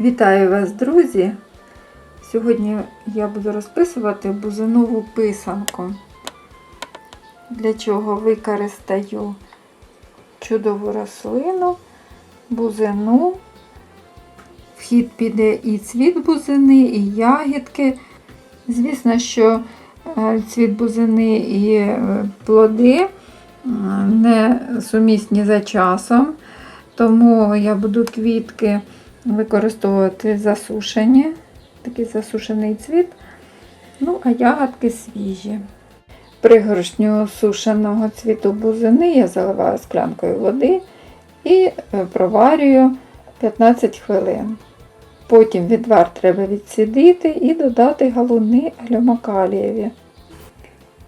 Вітаю вас, друзі! Сьогодні я буду розписувати бузинову писанку. Для чого використаю чудову рослину, бузину. В хід піде і цвіт бузини, і ягідки. Звісно, що е, цвіт бузини і е, плоди е, не сумісні за часом, тому я буду квітки використовувати засушені, такий засушений цвіт, ну, а ягодки свіжі. Пригоршню сушеного цвіту бузини я заливаю склянкою води і е, проварюю 15 хвилин. Потім відвар треба відсідити і додати галуни глюмокалієві.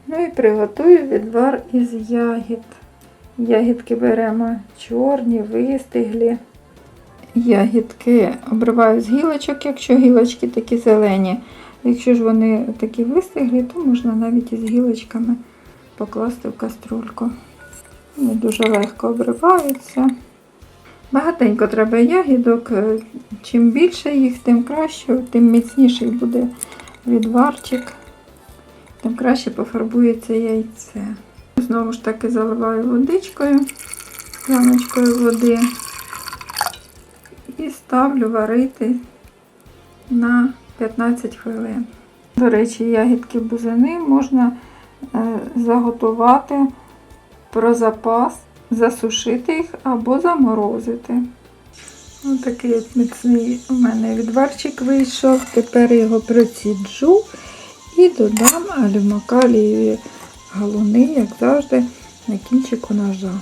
Ну і приготую відвар із ягід. Ягідки беремо чорні, вистиглі. Ягідки обриваю з гілочок, якщо гілочки такі зелені. Якщо ж вони такі вистиглі, то можна навіть із гілочками покласти в каструльку. Вони дуже легко обриваються. Багатенько треба ягідок. Е, Чим більше їх, тим краще, тим міцніший буде відварчик, тим краще пофарбується яйце. Знову ж таки заливаю водичкою, скляночкою води ставлю варити на 15 хвилин. До речі, ягідки бузини можна е, заготувати про запас, засушити їх або заморозити. Ось такий міцний у мене відварчик вийшов. Тепер його проціджу і додам алюмокалієві галуни, як завжди, на кінчику ножа.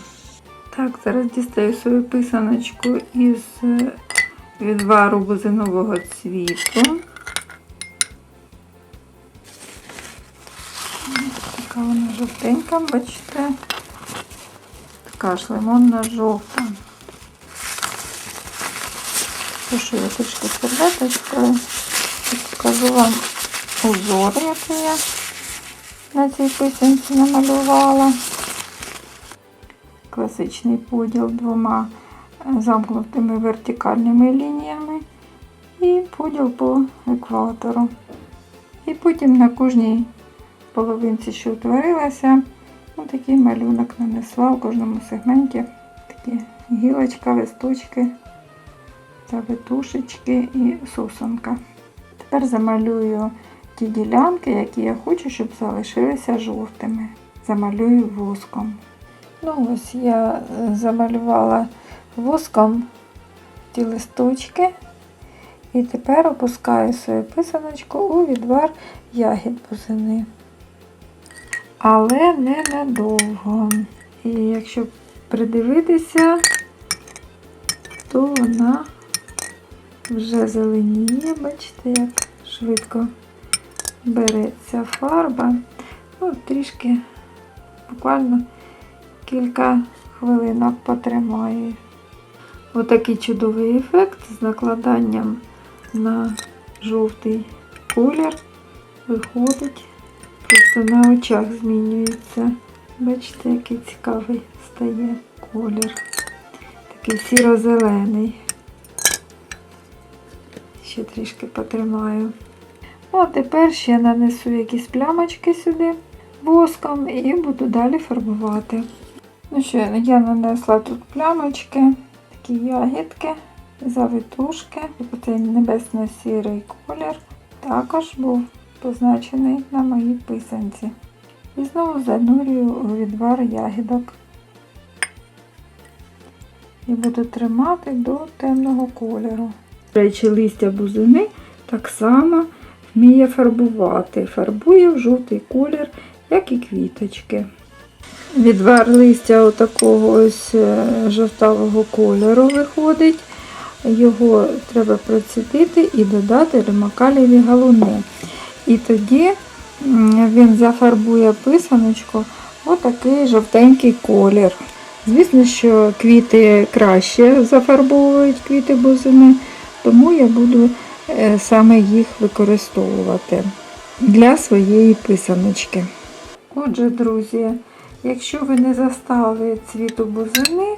Так, зараз дістаю свою писаночку із е, відвару бузинового цвіту. Така вона жовтенька, бачите, така ж лимонна жовта. Пишу я трішки серветочкою. Покажу вам узор, який я на цій писанці намалювала. Класичний поділ двома замкнутими вертикальними лініями і поділ по екватору. І потім на кожній половинці, що утворилася, ну, такий малюнок нанесла в кожному сегменті такі гілочка, листочки, завитушечки і сосонка. Тепер замалюю ті ділянки, які я хочу, щоб залишилися жовтими. Замалюю воском. Ну ось я е, замалювала воском ті листочки. І тепер опускаю свою писаночку у відвар ягід бузини. Але не надовго. І якщо придивитися, то вона вже зеленіє, бачите, як швидко береться фарба. Ну, трішки, буквально кілька хвилинок потримаю. Отакий чудовий ефект з накладанням на жовтий колір виходить, просто на очах змінюється. Бачите, який цікавий стає колір. Такий сіро-зелений. Ще трішки потримаю. А тепер ще нанесу якісь плямочки сюди воском і буду далі фарбувати. Ну що, я нанесла тут плямочки, такі ягідки, завитушки. Цей небесно-сірий колір також був позначений на моїй писанці. І знову занурюю у відвар ягідок. І буду тримати до темного кольору. До речі, листя бузини так само вміє фарбувати. Фарбує в жовтий колір, як і квіточки. Відвар листя отакого ось е, жовтавого кольору виходить. Його треба процідити і додати лимакаліві галуни. І тоді він зафарбує писаночку отакий жовтенький колір. Звісно, що квіти краще зафарбовують квіти бузини, тому я буду е, саме їх використовувати для своєї писаночки. Отже, друзі, якщо ви не застали цвіту бузини,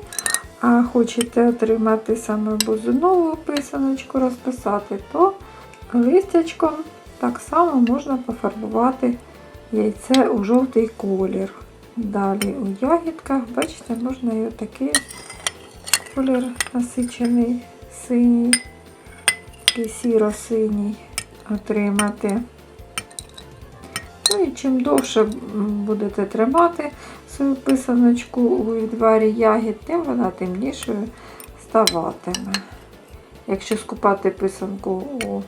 а хочете отримати саме бузинову писаночку, розписати, то листячком так само можна пофарбувати яйце у жовтий колір. Далі у ягідках, бачите, можна і отакий колір насичений синій, такий сіро-синій отримати. І чим довше будете тримати свою писаночку у відварі ягід, тим вона темнішою ставатиме. Якщо скупати писанку у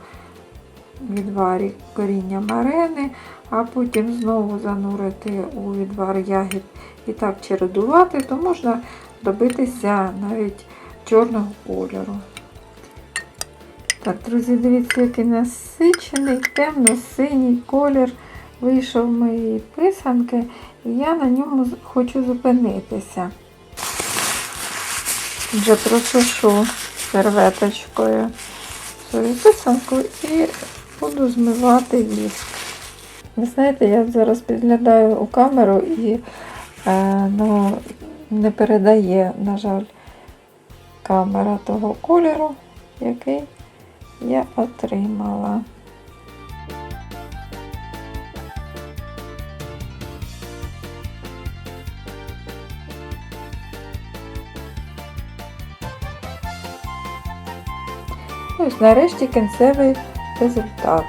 відварі коріння марени, а потім знову занурити у відвар ягід і так чередувати, то можна добитися навіть чорного кольору. Так, друзі, дивіться, який насичений, темно-синій колір вийшов в моїй писанки, і я на ньому хочу зупинитися. Вже просушу серветочкою свою писанку і буду змивати віск. Ви знаєте, я зараз підглядаю у камеру і е, ну, не передає, на жаль, камера того кольору, який я отримала. Ось нарешті кінцевий результат.